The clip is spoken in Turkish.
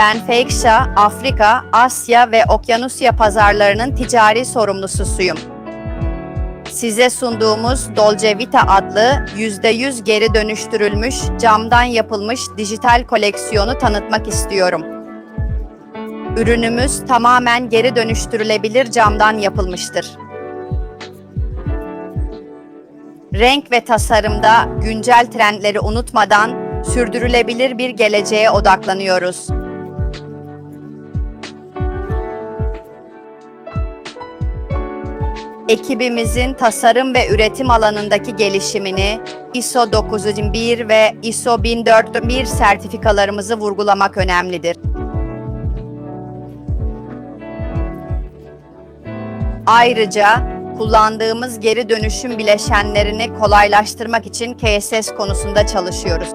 Ben Feikşa, Afrika, Asya ve Okyanusya pazarlarının ticari sorumlusuyum. Size sunduğumuz Dolce Vita adlı %100 geri dönüştürülmüş camdan yapılmış dijital koleksiyonu tanıtmak istiyorum. Ürünümüz tamamen geri dönüştürülebilir camdan yapılmıştır. Renk ve tasarımda güncel trendleri unutmadan sürdürülebilir bir geleceğe odaklanıyoruz. Ekibimizin tasarım ve üretim alanındaki gelişimini ISO 9001 ve ISO 100401 sertifikalarımızı vurgulamak önemlidir. Ayrıca kullandığımız geri dönüşüm bileşenlerini kolaylaştırmak için KSS konusunda çalışıyoruz.